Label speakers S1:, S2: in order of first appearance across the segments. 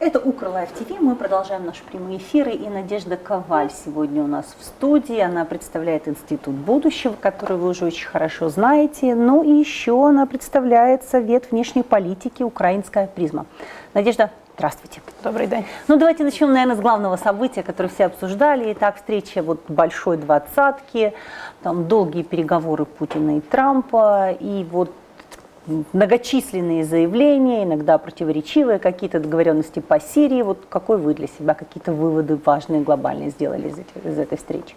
S1: Это Укрлайф ТВ. Мы продолжаем наши прямые эфиры. И Надежда Коваль сегодня у нас в студии. Она представляет Институт будущего, который вы уже очень хорошо знаете. Ну и еще она представляет Совет внешней политики «Украинская призма». Надежда, здравствуйте.
S2: Добрый день.
S1: Ну давайте начнем, наверное, с главного события, которое все обсуждали. Итак, встреча вот большой двадцатки, там долгие переговоры Путина и Трампа, и вот многочисленные заявления, иногда противоречивые, какие-то договоренности по Сирии. Вот какой вы для себя какие-то выводы важные, глобальные сделали из, эти- из этой встречи?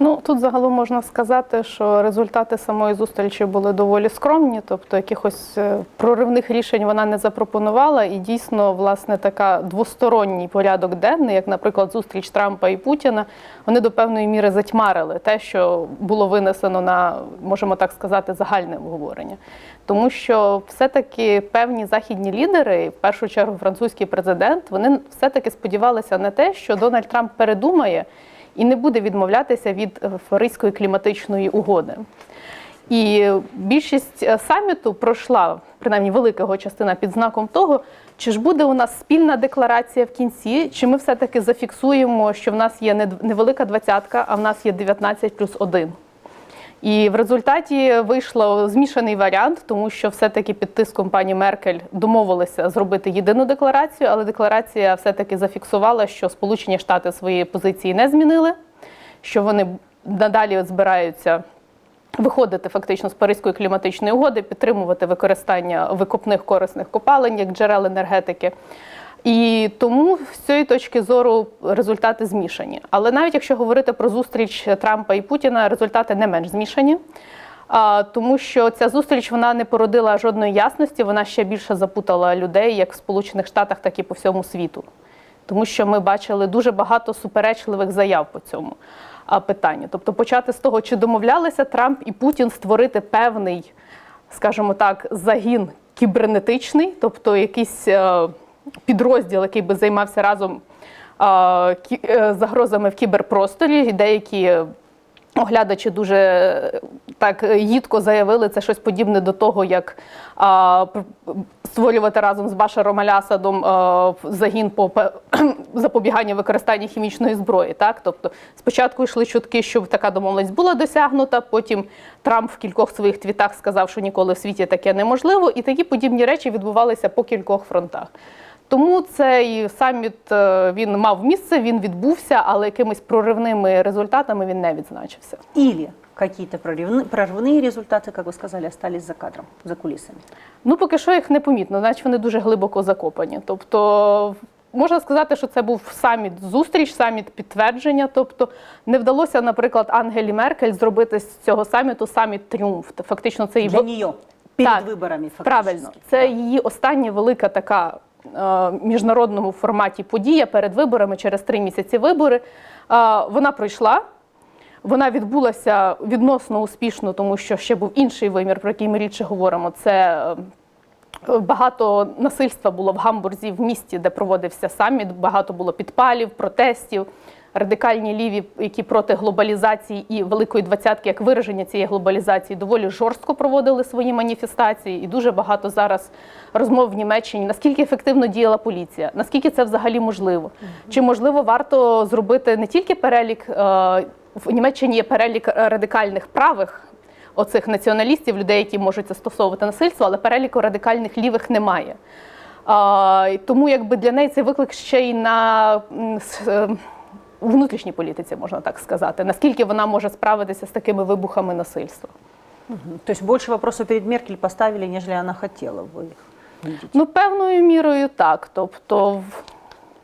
S2: Ну тут загалом можна сказати, що результати самої зустрічі були доволі скромні, тобто якихось е, проривних рішень вона не запропонувала. І дійсно, власне, така двосторонній порядок денний, як, наприклад, зустріч Трампа і Путіна, вони до певної міри затьмарили те, що було винесено на, можемо так сказати, загальне обговорення. Тому що все-таки певні західні лідери, в першу чергу французький президент, вони все-таки сподівалися на те, що Дональд Трамп передумає і не буде відмовлятися від фаризької Паризької кліматичної угоди. І більшість е, саміту пройшла, принаймні велика його частина, під знаком того, чи ж буде у нас спільна декларація в кінці, чи ми все-таки зафіксуємо, що в нас є не невелика двадцятка, а в нас є 19 плюс 1. І в результаті вийшло змішаний варіант, тому що все-таки під тиском пані Меркель домовилися зробити єдину декларацію, але декларація все-таки зафіксувала, що Сполучені Штати своєї позиції не змінили, що вони надалі збираються виходити фактично з Паризької кліматичної угоди, підтримувати використання викопних корисних копалень як джерел енергетики. І тому з цієї точки зору результати змішані. Але навіть якщо говорити про зустріч Трампа і Путіна, результати не менш змішані. Тому що ця зустріч вона не породила жодної ясності, вона ще більше запутала людей як в Сполучених Штатах, так і по всьому світу. Тому що ми бачили дуже багато суперечливих заяв по цьому питанню. Тобто, почати з того, чи домовлялися Трамп і Путін створити певний, скажімо так, загін кібернетичний, тобто якийсь е, підрозділ, який би займався разом е, загрозами в кіберпросторі, деякі. Оглядачі дуже е, так е, їдко заявили це щось подібне до того, як а, створювати разом з Башаром Алясадом а, загін по запобігання використання хімічної зброї. Так, тобто спочатку йшли чутки, що така домовленість була досягнута. Потім Трамп в кількох своїх твітах сказав, що ніколи в світі таке неможливо, і такі подібні речі відбувалися по кількох фронтах. Тому цей саміт е, він мав місце, він відбувся, але якимись проривними результатами він не відзначився.
S1: Или какие-то прорывны- прорывные результаты, как вы сказали, остались за кадром, за кулисами?
S2: Ну, поки що їх не помітно, значить вони дуже глибоко закопані. Тобто, можна сказати, що це був саміт зустріч, саміт підтвердження. Тобто, не вдалося, наприклад, Ангелі Меркель зробити з цього саміту саміт тріумф. Фактично, це і
S1: Для
S2: в-
S1: нее перед
S2: Так,
S1: выборами фактически.
S2: Правильно, це її остання велика така е, міжнародному форматі подія перед виборами через три місяці вибори. Е, вона пройшла. Вона відбулася відносно успішно, тому що ще був інший вимір, про який ми рідше говоримо. Це е, багато насильства було в Гамбурзі, в місті, де проводився саміт. Багато було підпалів, протестів. Радикальні ліві, які проти глобалізації і великої двадцятки, як вираження цієї глобалізації, доволі жорстко проводили свої маніфестації. І дуже багато зараз розмов в Німеччині. Наскільки ефективно діяла поліція? Наскільки це взагалі можливо? Чи можливо варто зробити не тільки перелік е, в Німеччині є перелік радикальних правих оцих націоналістів, людей, які можуть застосовувати насильство, але переліку радикальних лівих немає. Тому якби для неї цей виклик ще й на е, внутрішній політиці, можна так сказати. Наскільки вона може справитися з такими вибухами насильства?
S1: Мгм. То есть больше вопросов перед Меркель поставили, нежели она хотела вы их видеть.
S2: Ну, певною мірою так. Тобто,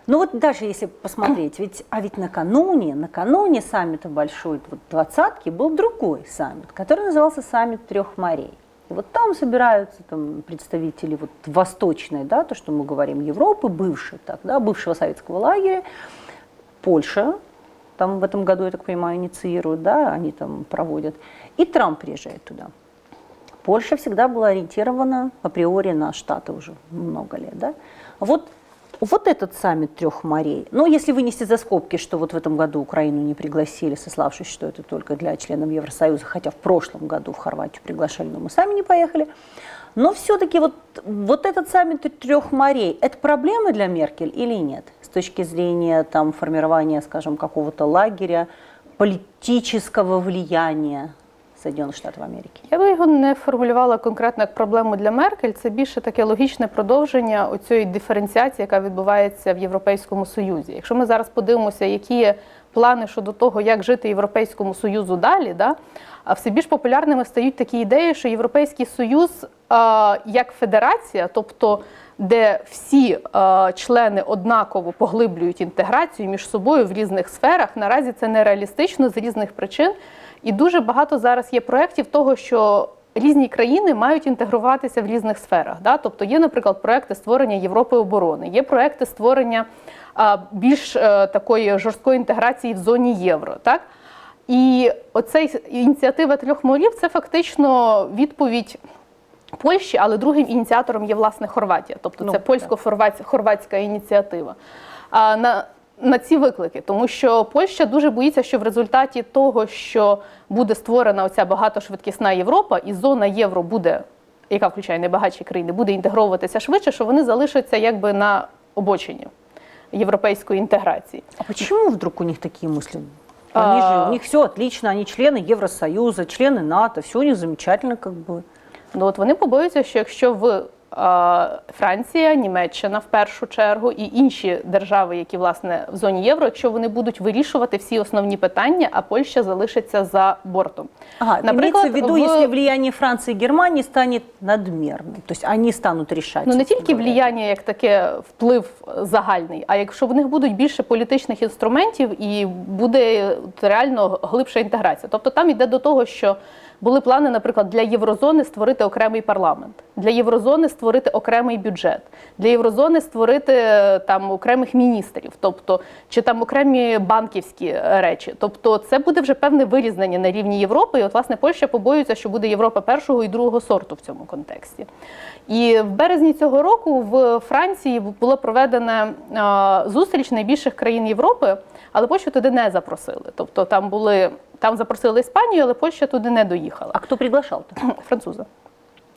S1: Ну вот даже если посмотреть, ведь, а ведь накануне, накануне саммита большой вот, двадцатки был другой саммит, который назывался саммит трех морей. И вот там собираются там, представители вот, восточной, да, то, что мы говорим, Европы, бывшей, так, да, бывшего советского лагеря, Польша, там в этом году, я так понимаю, инициируют, да, они там проводят, и Трамп приезжает туда. Польша всегда была ориентирована априори на Штаты уже много лет. Да? Вот, вот этот саммит трех морей, ну, если вынести за скобки, что вот в этом году Украину не пригласили, сославшись, что это только для членов Евросоюза, хотя в прошлом году в Хорватию приглашали, но мы сами не поехали, Но все-таки вот, вот этот саммит трех морей, это проблема для Меркель или нет? С точки зрения там, формирования, скажем, какого-то лагеря, политического влияния Соединенных Штатов Америки?
S2: Я би його не формулювала конкретно як проблему для Меркель. Це більше таке логічне продовження оцієї диференціації, яка відбувається в Європейському Союзі. Якщо ми зараз подивимося, які є плани щодо того, як жити Європейському Союзу далі, да, а все більш популярними стають такі ідеї, що Європейський Союз а, як федерація, тобто де всі а, члени однаково поглиблюють інтеграцію між собою в різних сферах, наразі це нереалістично з різних причин. І дуже багато зараз є проєктів того, що різні країни мають інтегруватися в різних сферах. Да? Тобто є, наприклад, проекти створення Європи оборони, є проекти створення а, більш е, такої жорсткої інтеграції в зоні євро. Так? І оцей ініціатива трьох морів це фактично відповідь. Польщі, але другим ініціатором є власне Хорватія, тобто
S1: Ну,
S2: це польсько-хорватська ініціатива. А на, на ці виклики, тому що Польща дуже боїться, що в результаті того, що буде створена оця багатошвидкісна Європа, і зона євро буде, яка включає найбагатші країни, буде інтегровуватися швидше, що вони залишаться якби на обочині європейської інтеграції.
S1: А почему вдруг у них такие мысли? Они же,
S2: А.
S1: у них все отлично, они члены Евросоюза, члены НАТО, все у них замечательно как бы.
S2: Ну от вони побоюються, що якщо в е, Франція, Німеччина в першу чергу і інші держави, які власне в зоні євро, якщо вони будуть вирішувати всі основні питання, а Польща залишиться за бортом.
S1: Ага, имеется в виду, если влияние Франции и Германии станет надмерным, то есть они станут.
S2: Ну не тільки влияння як таке вплив загальний, а якщо в них будуть більше політичних інструментів і буде от реально глибша інтеграція. Тобто там йде до того, що були плани, наприклад, для єврозони створити окремий парламент, для єврозони створити окремий бюджет, для єврозони створити е, там окремих міністрів, тобто чи там окремі банківські речі. Тобто, це буде вже певне вирізнення на рівні Європи. І от власне Польща побоюється, що буде Європа першого і другого сорту в цьому контексті. І в березні цього року в Франції була проведена зустріч найбільших країн Європи, але Польщу туди не запросили. Тобто там були там запросили Іспанію, але Польща туди не доїхала.
S1: А хто приглашав?
S2: Французи.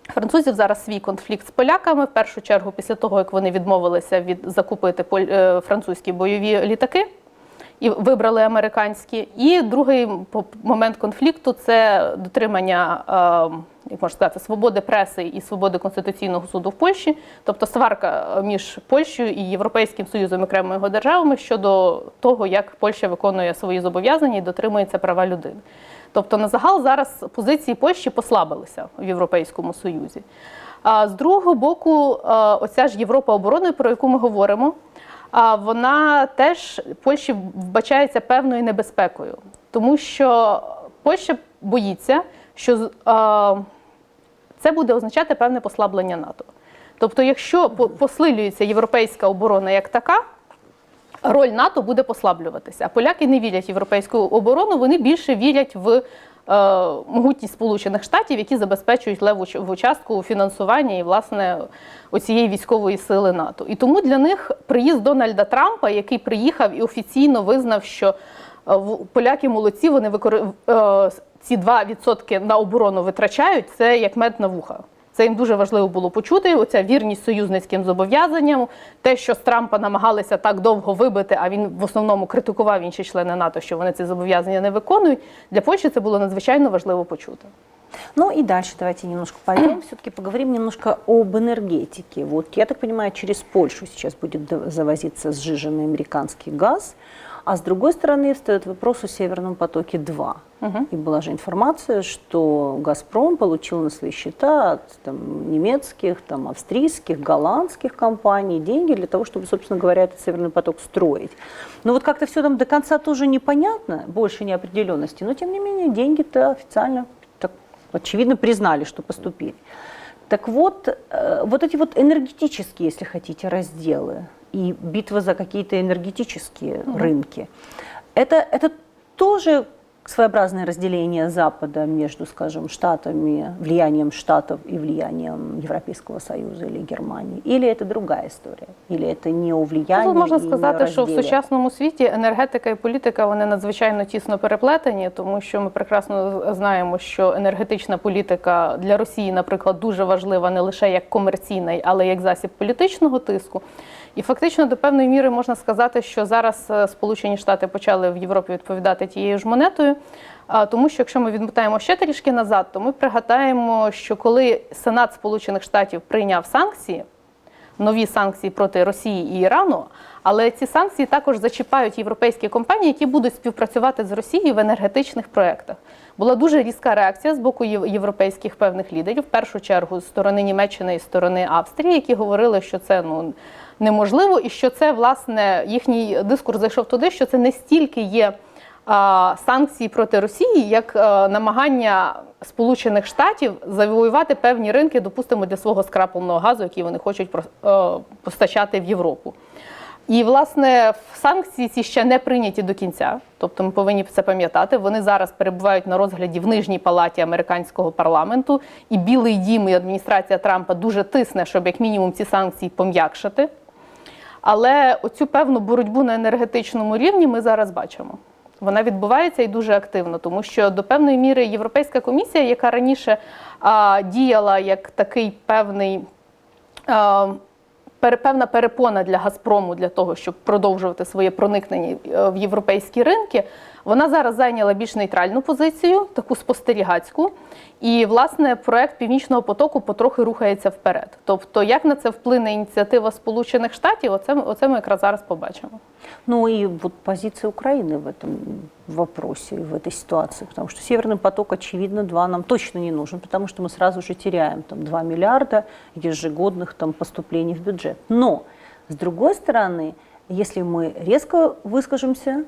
S2: Французів зараз свій конфлікт з поляками. В першу чергу, після того як вони відмовилися від закупити е, французькі бойові літаки і вибрали американські. І другий момент конфлікту це дотримання, е, як можна сказати, свободи преси і свободи конституційного суду в Польщі, тобто сварка між Польщею і Європейським Союзом і окремими його державами щодо того, як Польща виконує свої зобов'язання і дотримується права людини. Тобто на загал зараз позиції Польщі послабилися в Європейському Союзі. А з другого боку, е, оця ж Європа оборони, про яку ми говоримо, вона теж Польщі вбачається певною небезпекою, тому що Польща боїться, що це буде означати певне послаблення НАТО. Тобто, якщо посилюється європейська оборона як така, роль НАТО буде послаблюватися. А поляки не вірять в європейську оборону, вони більше вірять в е, могутність Сполучених Штатів, які забезпечують леву частку фінансування і власне оцієї військової сили НАТО. І тому для них приїзд Дональда Трампа, який приїхав і офіційно визнав, що е, поляки молодці, вони викори... е, ці 2% на оборону витрачають, це як мед на вуха. Це їм дуже важливо було почути. Оця вірність союзницьким зобов'язанням, те, що з Трампа намагалися так довго вибити, а він в основному критикував інші члени НАТО, що вони ці зобов'язання не виконують. Для Польщі це було надзвичайно важливо почути.
S1: Ну и дальше давайте немножко пойдем, все-таки поговорим немножко об энергетике. Вот я так понимаю, через Польшу сейчас будет завозиться сжиженный американский газ, а с другой стороны встает вопрос о Северном потоке-2. И была же информация, что «Газпром» получил на свои счета от там, немецких, там, австрийских, голландских компаний деньги для того, чтобы, собственно говоря, этот «Северный поток» строить. Но вот как-то все там до конца тоже непонятно, больше неопределенности, но тем не менее деньги-то официально так очевидно признали, что поступили. Так вот, э, вот эти вот энергетические, если хотите, разделы и битва за какие-то энергетические рынки, это, это тоже своеобразное разделение Запада между, скажем, штатами, влиянием штатов и влиянием Европейского Союза или Германии? Или это другая история? Или это не о влиянии
S2: Тут можна
S1: и не о
S2: сказати, що в
S1: разделе?
S2: сучасному світі енергетика і політика вони надзвичайно тісно переплетені, тому що ми прекрасно знаємо, що енергетична політика для Росії, наприклад, дуже важлива не лише як комерційна, але й як засіб політичного тиску. І фактично до певної міри можна сказати, що зараз е, Сполучені Штати почали в Європі відповідати тією ж монетою. Тому що якщо ми відмотаємо ще трішки назад, то ми пригадаємо, що коли Сенат Сполучених Штатів прийняв санкції, нові санкції проти Росії і Ірану, але ці санкції також зачіпають європейські компанії, які будуть співпрацювати з Росією в енергетичних проєктах. Була дуже різка реакція з боку європейських певних лідерів, в першу чергу з сторони Німеччини і сторони Австрії, які говорили, що це ну неможливо, і що це власне їхній дискурс зайшов туди, що це не стільки є санкції проти Росії, як намагання Сполучених Штатів завоювати певні ринки, допустимо, для свого скрапленого газу, який вони хочуть е, постачати в Європу. І власне санкції ці ще не прийняті до кінця. Тобто ми повинні це пам'ятати. Вони зараз перебувають на розгляді в нижній палаті американського парламенту, і Білий Дім і адміністрація Трампа дуже тисне, щоб як мінімум ці санкції пом'якшити. Але оцю певну боротьбу на енергетичному рівні ми зараз бачимо. Вона відбувається і дуже активно, тому що до певної міри Європейська комісія, яка раніше а, діяла як такий певний. А, Певна перепона для Газпрому для того, щоб продовжувати своє проникнення е, в європейські ринки, вона зараз зайняла більш нейтральну позицію, таку спостерігацьку. І, власне, проект Північного потоку потрохи рухається вперед. Тобто, як на це вплине ініціатива Сполучених Штатів, оце, ми- оце ми якраз зараз побачимо.
S1: Ну и вот позиция Украины в этом вопросе, в этой ситуации, потому что Северный поток, очевидно, 2 нам точно не нужен, потому что мы сразу же теряем там 2 миллиарда ежегодных там поступлений в бюджет. Но, с другой стороны, если мы резко выскажемся,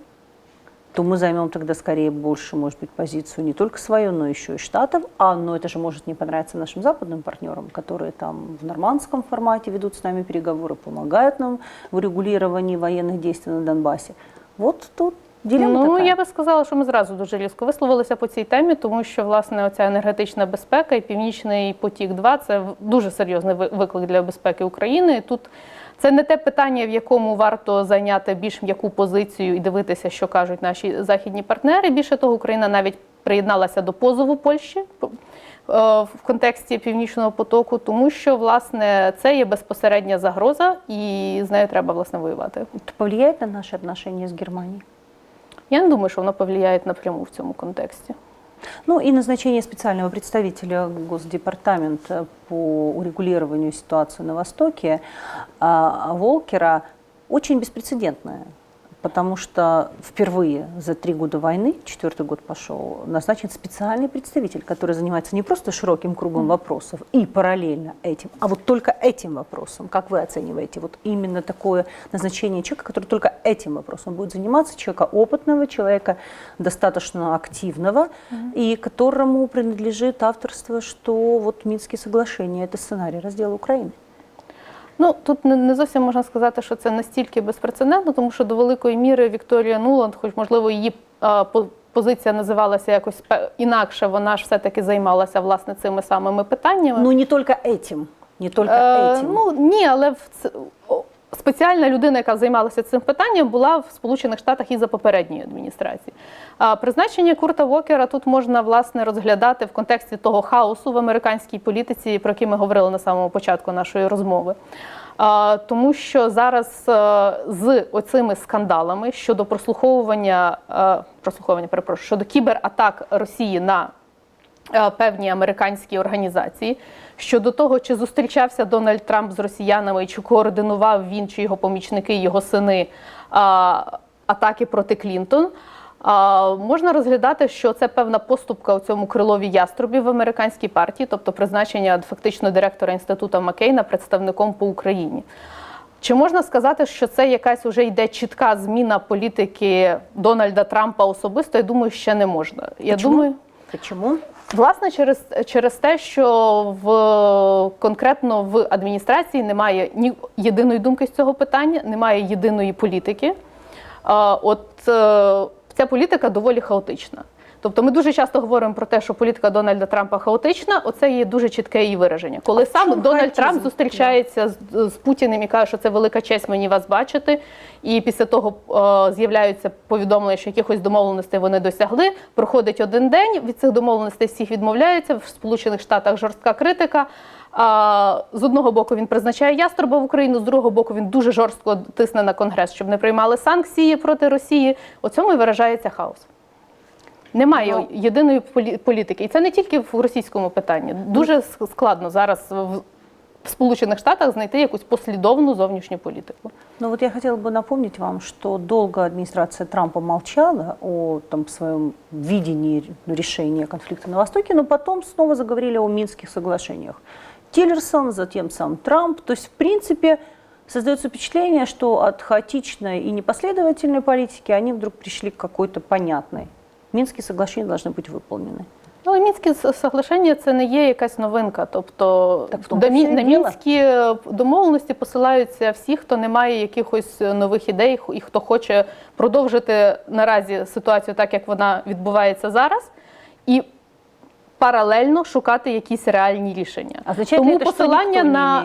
S1: то мы займем тогда скорее больше, может быть, позицию не только свою, но еще и Штатов. А, но это же может не понравиться нашим западным партнерам, которые там в нормандском формате ведут с нами переговоры, помогают нам в урегулировании военных действий на Донбассе. Вот тут дилемма
S2: Ну я би сказала, що ми зразу дуже різко висловилися по цій темі, тому що власне оця енергетична безпека і північний потік 2 це дуже серйозний виклик для безпеки України. І Тут це не те питання, в якому варто зайняти більш м'яку позицію і дивитися, що кажуть наші західні партнери. Більше того, Україна навіть приєдналася до позову Польщі. е, В контексті північного потоку, тому що власне це є безпосередня загроза, і з нею треба власне воювати.
S1: Это повлияет на наши отношения с Германией?
S2: Я не думаю, что оно повлияет напрямую в цьому контексте.
S1: Ну и назначение специального представителя Госдепартамента по урегулированию ситуации на Востоке Волкера очень беспрецедентное. Потому что впервые за три года войны, четвертый год пошел, назначен специальный представитель, который занимается не просто широким кругом вопросов и параллельно этим, а вот только этим вопросом. Как вы оцениваете вот именно такое назначение человека, который только этим вопросом будет заниматься, человека опытного, человека достаточно активного, и которому принадлежит авторство, что вот Минские соглашения – это сценарий раздела Украины?
S2: Ну тут не, зовсім можна сказати, що це настільки безпрецедентно, тому що до великої міри Вікторія Нуланд, хоч можливо її по- позиція називалася якось інакше, вона ж все-таки займалася власне цими самими питаннями.
S1: Ну, не только цим. не только
S2: Е. Ну ні, але в спеціальна людина, яка займалася цим питанням, була в Сполучених Штатах і за попередньої адміністрації. А призначення Курта Вокера тут можна власне розглядати в контексті того хаосу в американській політиці, про який ми говорили на самому початку нашої розмови. Тому що зараз е, з оцими скандалами щодо прослуховування, е, прослуховування перепрошую, щодо кібератак Росії на певні американські організації щодо того, чи зустрічався Дональд Трамп з росіянами, чи координував він чи його помічники, його сини атаки проти Клінтон. А, можна розглядати, що це певна поступка у цьому крилові яструбі в американській партії, тобто призначення фактично директора інституту Маккейна представником по Україні. Чи можна сказати, що це якась вже йде чітка зміна політики Дональда Трампа особисто? Я думаю, ще не можна. Я
S1: Почему?
S2: думаю,
S1: Почему?
S2: Власне, через, через те, що в конкретно в адміністрації немає ні єдиної думки з цього питання, немає єдиної політики. От е, ця політика доволі хаотична. Тобто ми дуже часто говоримо про те, що політика Дональда Трампа хаотична. Оце є дуже чітке її вираження. Коли
S1: А
S2: сам Дональд
S1: хаотизм?
S2: Трамп зустрічається з, з Путіним і каже, що це велика честь мені вас бачити. І після того е, з'являються повідомлення, що якихось домовленостей вони досягли. Проходить один день. Від цих домовленостей всіх відмовляються. В Сполучених Штатах жорстка критика. А, з одного боку він призначає яструба в Україну, з другого боку він дуже жорстко тисне на конгрес, щоб не приймали санкції проти Росії. У цьому і виражається хаос. Немає
S1: Ну.
S2: єдиної полі- політики, і це не тільки в російському питанні. Дуже с- складно зараз в в Сполучених Штатах знайти якусь послідовну зовнішню політику.
S1: Ну вот я хотела бы напомнить вам, что долго администрация Трампа молчала о там, своем видении решения конфликта на Востоке, но потом снова заговорили о Минских соглашениях. Тиллерсон, затем сам Трамп. То есть, в принципе, создается впечатление, что от хаотичной и непоследовательной политики они вдруг пришли к какой-то понятной. Минские соглашения должны быть выполнены.
S2: Ну, і мінські с- соглашення це не є якась новинка. Тобто
S1: Так в тому
S2: до
S1: то
S2: Мі-
S1: все і
S2: на
S1: діло.
S2: мінські е, домовленості посилаються всі, хто не має якихось е, нових ідей, хо- і хто хоче продовжити наразі ситуацію так, як вона відбувається зараз, і паралельно шукати якісь реальні рішення.
S1: Ли
S2: Тому
S1: это,
S2: посилання
S1: никто не
S2: на,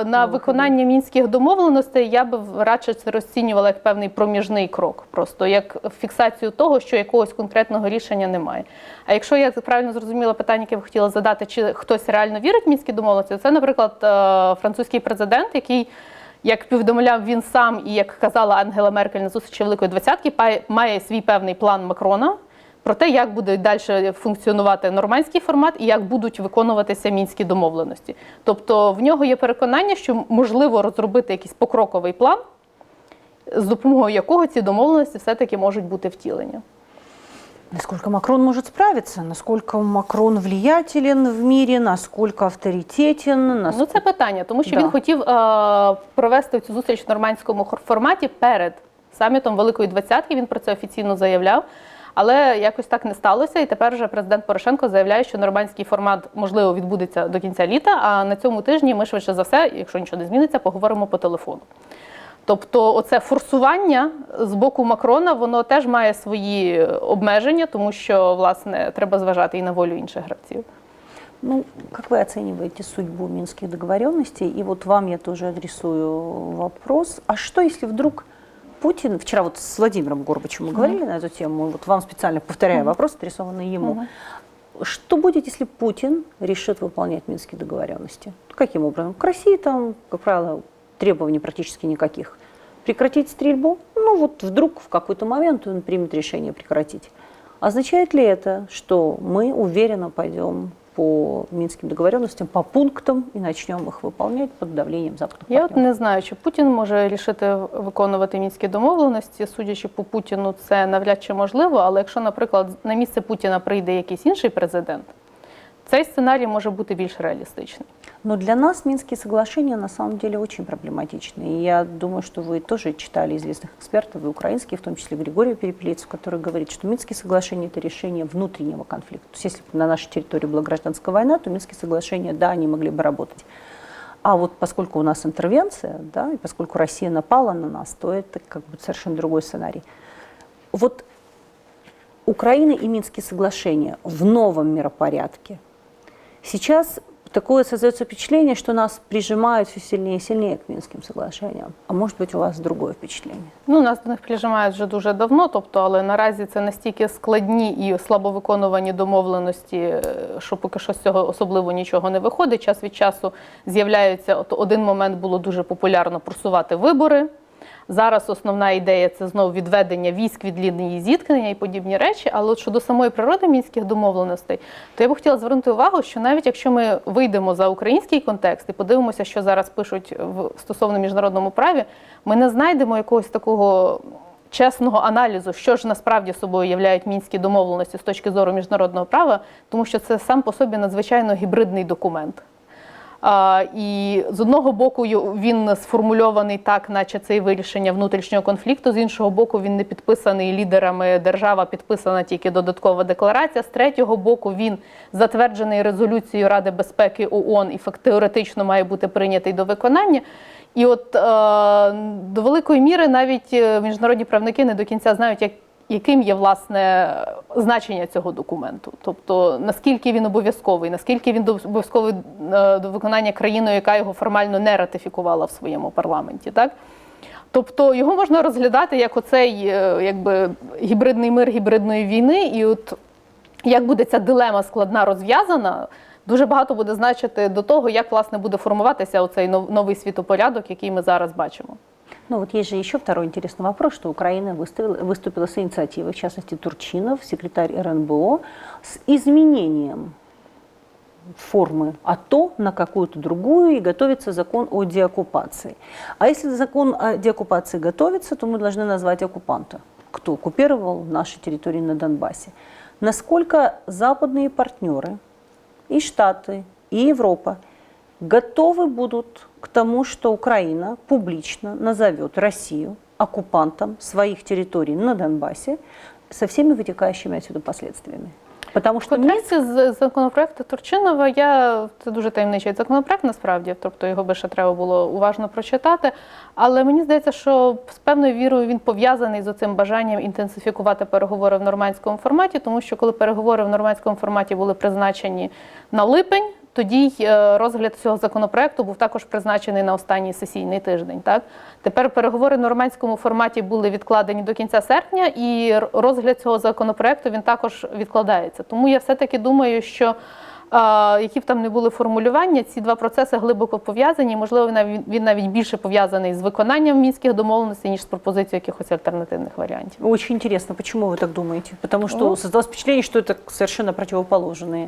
S2: е, на виконання мінських домовленостей я би радше це розцінювала як певний проміжний крок, просто як фіксацію того, що якогось конкретного рішення немає. А якщо я правильно зрозуміла питання, яке ви хотіла задати, чи хтось реально вірить в мінські домовленості, це, наприклад, е, французький президент, який. Як повідомляв він сам, і як казала Ангела Меркель на зустрічі Великої двадцятки, має свій певний план Макрона про те, як буде далі функціонувати нормандський формат і як будуть виконуватися мінські домовленості. Тобто в нього є переконання, що можливо розробити якийсь покроковий план, з допомогою якого ці домовленості все-таки можуть бути втілені.
S1: Насколько Макрон может справиться, насколько Макрон влиятелен в мире, насколько авторитетен,
S2: Ну це питання, тому що
S1: Да.
S2: він хотів е, провести цю зустріч в нормандському форматі перед самітом Великої двадцятки. Він про це офіційно заявляв. Але якось так не сталося, і тепер вже президент Порошенко заявляє, що нормандський формат можливо відбудеться до кінця літа. А на цьому тижні ми швидше за все, якщо нічого не зміниться, поговоримо по телефону. Тобто, оце форсування з боку Макрона, воно теж має свої обмеження, тому що власне треба зважати і на волю інших гравців.
S1: Ну, как вы оцениваете судьбу Минских договоренностей? И вот вам я тоже адресую вопрос. А что, если вдруг Путин, вчера вот с Владимиром Горбачем мы говорили на эту тему, вот вам специально повторяю вопрос, адресованный ему. Что будет, если Путин решит выполнять Минские договоренности? Каким образом? К России там, как правило, требований практически никаких. Прекратить стрельбу? Ну вот вдруг в какой-то момент он примет решение прекратить. Означает ли это, что мы уверенно пойдем по Минским договоренностям, по пунктам и начнем их выполнять под давлением западных
S2: Я от не знаю, чи Путін може рішити виконувати мінські домовленості. Судячи по Путіну, це навряд чи можливо. Але якщо, наприклад, на місце Путіна прийде якийсь інший президент, цей сценарій може бути більш реалістичний.
S1: Но для нас Минские соглашения на самом деле очень проблематичны. И я думаю, что вы тоже читали известных экспертов, и украинских, в том числе Григория Переплецу, который говорит, что Минские соглашения – это решение внутреннего конфликта. То есть если бы на нашей территории была гражданская война, то Минские соглашения, да, они могли бы работать. А вот поскольку у нас интервенция, да, и поскольку Россия напала на нас, то это как бы совершенно другой сценарий. Вот Украина и Минские соглашения в новом миропорядке. Сейчас такое создается впечатление, что нас прижимают все сильнее и сильнее к Минским соглашениям. А может быть, у вас другое впечатление?
S2: Ну, нас до них прижимають вже дуже давно, тобто, але наразі це настільки складні і слабо виконувані домовленості, е, що поки що з цього особливо нічого не виходить. Час від часу з'являються. От один момент було дуже популярно просувати вибори. Зараз основна ідея це знову відведення військ від лінії зіткнення і подібні речі. Але от щодо самої природи мінських домовленостей, то я б хотіла звернути увагу, що навіть якщо ми вийдемо за український контекст і подивимося, що зараз пишуть в стосовно міжнародному праві, ми не знайдемо якогось такого. Чесного аналізу, що ж насправді собою являють мінські домовленості з точки зору міжнародного права, тому що це сам по собі надзвичайно гібридний документ. І з одного боку він сформульований так, наче це і вирішення внутрішнього конфлікту. З іншого боку, він не підписаний лідерами держава, підписана тільки додаткова декларація. З третього боку, він затверджений резолюцією Ради безпеки ООН і факт теоретично має бути прийнятий до виконання. І от е, до великої міри навіть е, міжнародні правники не до кінця знають, як яким є власне значення цього документу? Тобто наскільки він обов'язковий, наскільки він обов'язковий е, до виконання країною, яка його формально не ратифікувала в своєму парламенті, так? Тобто його можна розглядати як оцей е, якби гібридний мир гібридної війни, і от як буде ця дилема складна розв'язана, дуже багато буде значити до того, як власне буде формуватися оцей новий світопорядок, який ми зараз бачимо.
S1: Ну вот есть же еще второй интересный вопрос, что Украина выставила, выступила с инициативой, в частности Турчинов, секретарь РНБО, с изменением формы АТО на какую-то другую и готовится закон о деоккупации. А если закон о деоккупации готовится, то мы должны назвать оккупанта, кто оккупировал наши территории на Донбассе. Насколько западные партнеры и Штаты, и Европа готовы будут к тому, что Украина публично назовет Россию оккупантом своих территорий на Донбассе со всеми вытекающими отсюда последствиями. Потому
S2: В
S1: что
S2: з законопроекту Турчинова я це дуже таємничий законопроект, насправді, тобто його би ще треба було уважно прочитати. Але мені здається, що з певною вірою він пов'язаний з цим бажанням інтенсифікувати переговори в нормандському форматі, тому що коли переговори в нормандському форматі були призначені на липень. Тоді й, е, розгляд цього законопроекту був також призначений на останній сесійний тиждень. Так тепер переговори в нормандському форматі були відкладені до кінця серпня, і р- розгляд цього законопроекту він також відкладається. Тому я все-таки думаю, що е, які б там не були формулювання, ці два процеси глибоко пов'язані. і, Можливо, він навіть- він навіть більше пов'язаний з виконанням мінських домовленостей, ніж з пропозицією якихось альтернативних варіантів.
S1: Очень интересно, почему вы так думаете? Потому что
S2: Ну.
S1: создалось впечатление, что это совершенно противоположные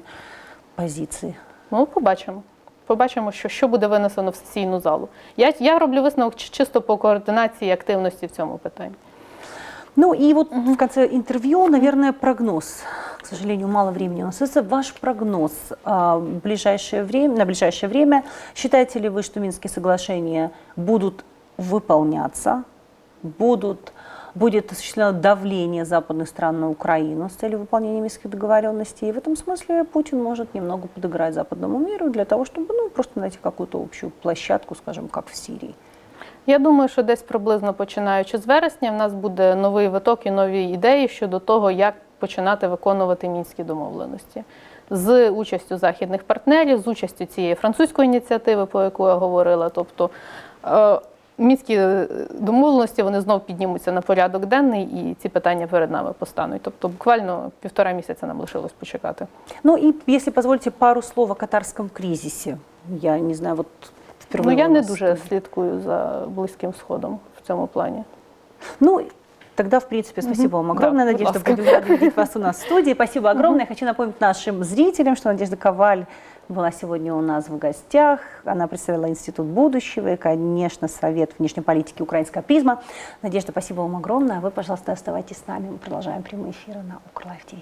S1: позиции.
S2: Ну, побачимо. Побачимо, що, що буде винесено в сесійну залу. Я, я роблю висновок чи- чисто по координації активності в цьому питанні.
S1: Ну и вот в конце интервью, наверное, прогноз. К сожалению, мало времени у нас остается. Ваш прогноз а, в ближайшее время, на ближайшее время. Считаете ли вы, что Минские соглашения будут выполняться, будут, будет осуществлено давление западных стран на Украину с целью выполнения Минских договоренностей? И в этом смысле Путин может немного подыграть западному миру для того, чтобы ну, просто найти какую-то общую площадку, скажем, как в Сирии.
S2: Я думаю, що десь приблизно починаючи з вересня, в нас буде новий виток і нові ідеї щодо того, як починати виконувати мінські домовленості з участю західних партнерів, з участю цієї французької ініціативи, про яку я говорила. Тобто е, мінські е, домовленості вони знов піднімуться на порядок денний, і ці питання перед нами постануть. Тобто, буквально півтора місяця нам лишилось почекати.
S1: Ну и, если позволите, пару слов о катарском кризисе. Я не знаю, вот впервые
S2: Ну я не дуже слідкую за близьким сходом в цьому плані.
S1: Ну, тогда, в принципе, спасибо вам огромное.
S2: Да,
S1: Надежда, рады видеть вас у нас в студии. Спасибо огромное. Хочу напомнить нашим зрителям, что Надежда Коваль была сегодня у нас в гостях. Она представляла Институт будущего и, конечно, Совет внешней политики «Украинская призма». Надежда, спасибо вам огромное. Вы, пожалуйста, оставайтесь с нами. Мы продолжаем прямые эфиры на Укрлайф ТВ.